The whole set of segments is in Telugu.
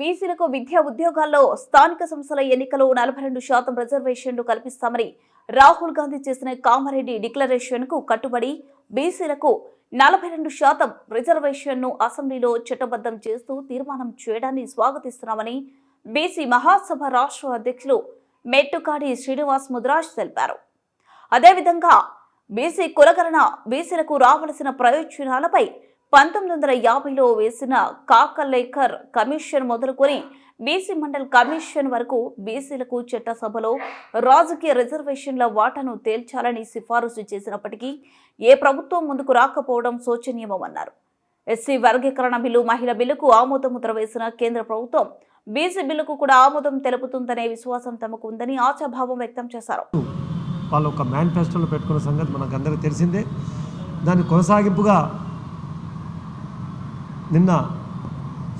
బీసీలకు విద్యా ఉద్యోగాల్లో స్థానిక సంస్థల ఎన్నికలో నలభై రెండు శాతం రిజర్వేషన్లు కల్పిస్తామని రాహుల్ గాంధీ చేసిన కామారెడ్డి డిక్లరేషన్కు కట్టుబడి బీసీలకు నలభై రెండు శాతం రిజర్వేషన్ను అసెంబ్లీలో చట్టబద్ధం చేస్తూ తీర్మానం చేయడాన్ని స్వాగతిస్తున్నామని బీసీ మహాసభ రాష్ట్ర అధ్యక్షులు మెట్టుకాడి శ్రీనివాస్ ముద్రాజ్ తెలిపారు. అదేవిధంగా బీసీ కులగణన బీసీలకు రావలసిన ప్రయోజనాలపై పంతొమ్మిది వందల యాభైలో వేసిన కాకలేకర్ కమిషన్ మొదలుకొని బీసీ మండల్ కమిషన్ వరకు బీసీలకు చట్టసభలో రాజకీయ రిజర్వేషన్ల వాటాను తేల్చాలని సిఫారసు చేసినప్పటికీ ఏ ప్రభుత్వం ముందుకు రాకపోవడం శోచనీయమన్నారు. ఎస్సీ వర్గీకరణ బిల్లు మహిళ బిల్లుకు ఆమోదముద్ర వేసిన కేంద్ర ప్రభుత్వం బీసీ బిల్లుకు కూడా ఆమోదం తెలుపుతుందనే విశ్వాసం తమకు ఉందని ఆశాభావం వ్యక్తం చేశారు. వాళ్ళు ఒక మేనిఫెస్టోలో పెట్టుకున్న సంగతి మనకు అందరికీ తెలిసిందే. దాని కొనసాగింపుగా నిన్న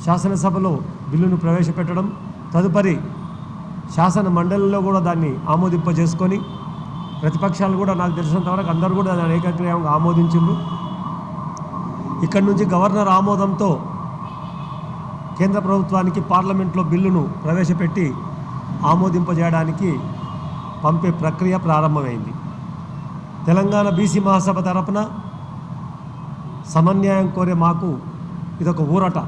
శాసనసభలో బిల్లును ప్రవేశపెట్టడం తదుపరి శాసన మండలిలో కూడా దాన్ని ఆమోదింపజేసుకొని ప్రతిపక్షాలు కూడా నాకు తెలిసినంతవరకు అందరూ కూడా దాన్ని ఏకగ్రీవంగా ఆమోదించిండ్రు. ఇక్కడి నుంచి గవర్నర్ ఆమోదంతో కేంద్ర ప్రభుత్వానికి పార్లమెంట్లో బిల్లును ప్రవేశపెట్టి ఆమోదింపజేయడానికి పంపే ప్రక్రియ ప్రారంభమైంది. తెలంగాణ బీసీ మహాసభ తరపున సమన్యాయం కోరే మాకు ఇదొక ఊరట.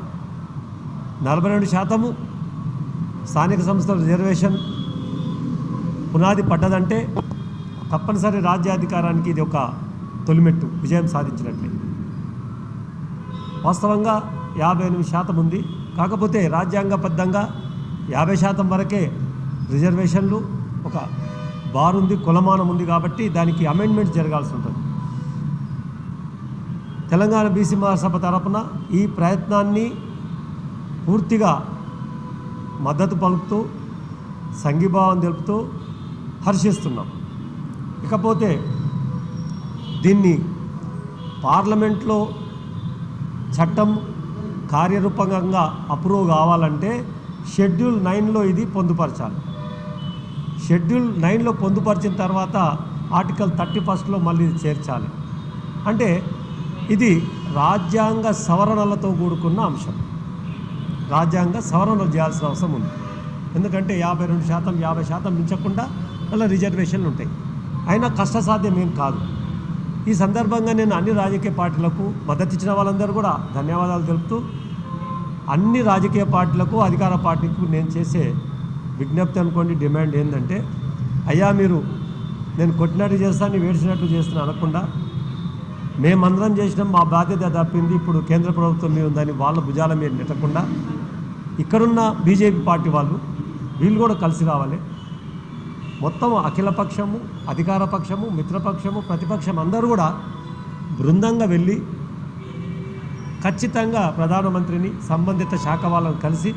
నలభై రెండు శాతము స్థానిక సంస్థల రిజర్వేషన్ పునాది పడ్డదంటే తప్పనిసరి రాజ్యాధికారానికి ఇది ఒక తొలిమెట్టు విజయం సాధించినట్లే. వాస్తవంగా యాభై ఎనిమిది శాతం ఉంది. కాకపోతే రాజ్యాంగబద్ధంగా యాభై శాతం వరకే రిజర్వేషన్లు ఒక బారు ఉంది కులమానం ఉంది కాబట్టి దానికి అమెండ్మెంట్ జరగాల్సి ఉంటుంది. తెలంగాణ బీసీ మహాసభ తరపున ఈ ప్రయత్నాన్ని పూర్తిగా మద్దతు పలుకుతూ సంఘీభావం తెలుపుతూ హర్షిస్తున్నాం. ఇకపోతే దీన్ని పార్లమెంట్లో చట్టం కార్యరూపంగా అప్రూవ్ కావాలంటే షెడ్యూల్ నైన్లో ఇది పొందుపరచాలి. షెడ్యూల్ నైన్లో పొందుపరిచిన తర్వాత ఆర్టికల్ థర్టీ ఫస్ట్లో మళ్ళీ ఇది చేర్చాలి. అంటే ఇది రాజ్యాంగ సవరణలతో కూడుకున్న అంశం. రాజ్యాంగ సవరణలు చేయాల్సిన అవసరం ఉంది. ఎందుకంటే యాభై రెండు శాతం యాభై శాతం మించకుండా అలా రిజర్వేషన్లు ఉంటాయి. అయినా కష్టసాధ్యం ఏం కాదు. ఈ సందర్భంగా నేను అన్ని రాజకీయ పార్టీలకు మద్దతు ఇచ్చిన వాళ్ళందరూ కూడా ధన్యవాదాలు తెలుపుతూ అన్ని రాజకీయ పార్టీలకు అధికార పార్టీకి నేను చేసే విజ్ఞప్తి అనుకోండి డిమాండ్ ఏంటంటే అయ్యా మీరు నేను కొట్టినట్టు చేస్తాను వేడిచినట్టు చేస్తాను అనకుండా మేమందరం చేసినాం మా బాధ్యత తప్పింది. ఇప్పుడు కేంద్ర ప్రభుత్వం మీద ఉందని వాళ్ళ భుజాల మీద నెట్టకుండా ఇక్కడున్న బీజేపీ పార్టీ వాళ్ళు వీళ్ళు కూడా కలిసి రావాలి. మొత్తం అఖిలపక్షము అధికార పక్షము మిత్రపక్షము ప్రతిపక్షం అందరూ కూడా బృందంగా వెళ్ళి ఖచ్చితంగా ప్రధానమంత్రిని సంబంధిత శాఖ వాళ్ళని కలిసి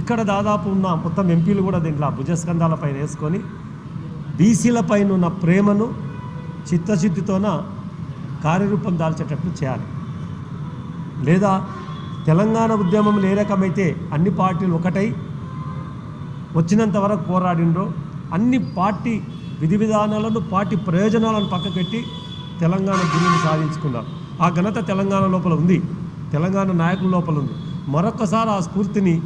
ఇక్కడ దాదాపు ఉన్న మొత్తం ఎంపీలు కూడా దీంట్లో భుజస్కంధాలపైన వేసుకొని బీసీలపైన ఉన్న ప్రేమను చిత్తశుద్ధితోన కార్యరూపం దాల్చేటట్లు చేయాలి. లేదా తెలంగాణ ఉద్యమం ఏ రకమైతే అన్ని పార్టీలు ఒకటై వచ్చినంత వరకు పోరాడిండ్రో అన్ని పార్టీ విధి విధానాలను పార్టీ ప్రయోజనాలను పక్కకెట్టి తెలంగాణ గురిని సాధించుకున్నారు. ఆ ఘనత తెలంగాణ లోపల ఉంది. తెలంగాణ నాయకుల లోపల ఉంది. మరొకసారి ఆ స్ఫూర్తిని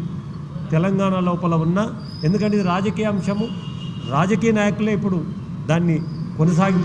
తెలంగాణ లోపల ఉన్న ఎందుకంటే ఇది రాజకీయ అంశము రాజకీయ నాయకులే ఇప్పుడు దాన్ని కొనసాగింపు